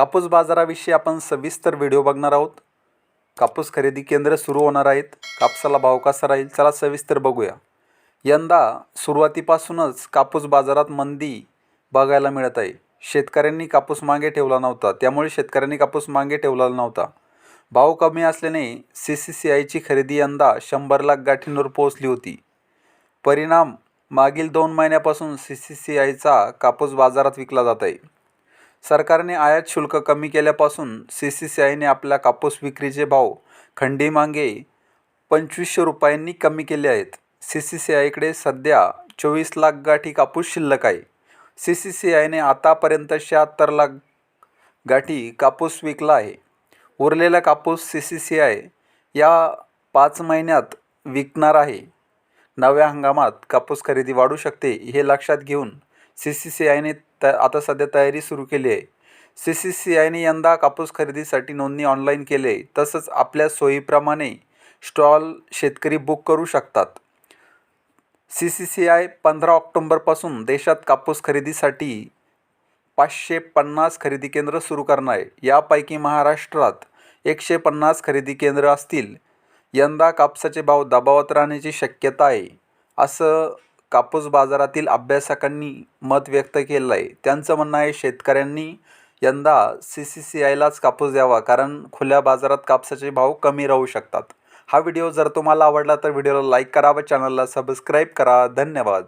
कापूस बाजाराविषयी आपण सविस्तर व्हिडिओ बघणार आहोत. कापूस खरेदी केंद्र सुरू होणार आहेत. कापसाला भाव कसा राहील चला सविस्तर बघूया. यंदा सुरुवातीपासूनच कापूस बाजारात मंदी बघायला मिळत आहे. शेतकऱ्यांनी कापूस मागे ठेवला नव्हता. त्यामुळे शेतकऱ्यांनी कापूस मागे ठेवला नव्हता. भाव कमी असल्याने सी सी सी आयची खरेदी यंदा शंभर लाख गाठींवर पोहोचली होती. परिणाम मागील दोन महिन्यापासून सी सी सी आयचा कापूस बाजारात विकला जात आहे. सरकारने आयात शुल्क कमी केल्यापासून सी सी सी आयने आपल्या कापूस विक्रीचे भाव खंडीमागे पंचवीसशे रुपयांनी कमी केले आहेत सी सी सी आयकडे सध्या चोवीस लाख गाठी कापूस शिल्लक आहे सी सी सी आयने आतापर्यंत शहात्तर लाख गाठी कापूस विकला आहे उरलेला कापूस सी सी सी आय या पाच महिन्यात विकणार आहे नव्या हंगामात कापूस खरेदी वाढू शकते हे लक्षात घेऊन सी त्या त आता सध्या तयारी सुरू केली आहे. सी सी सी आयने यंदा कापूस खरेदीसाठी नोंदणी ऑनलाईन केली आहे. तसंच आपल्या सोयीप्रमाणे स्टॉल शेतकरी बुक करू शकतात. सी सी सी आय पंधरा ऑक्टोंबरपासून देशात कापूस खरेदीसाठी पाचशे पन्नास खरेदी केंद्र सुरू करणार आहे. यापैकी महाराष्ट्रात एकशे पन्नास खरेदी केंद्र असतील. यंदा कापसाचे भाव दबावात राहण्याची शक्यता आहे. असं कापूस बाजारातील अभ्यासकांनी मत व्यक्त केलं आहे त्यांचं म्हणणं आहे शेतकऱ्यांनी यंदा सी सी सी आयलाच कापूस द्यावा कारण खुल्या बाजारात कापसाचे भाव कमी राहू शकतात. हा व्हिडिओ जर तुम्हाला आवडला तर व्हिडिओला लाईक करा व चॅनलला सबस्क्राईब करा. धन्यवाद.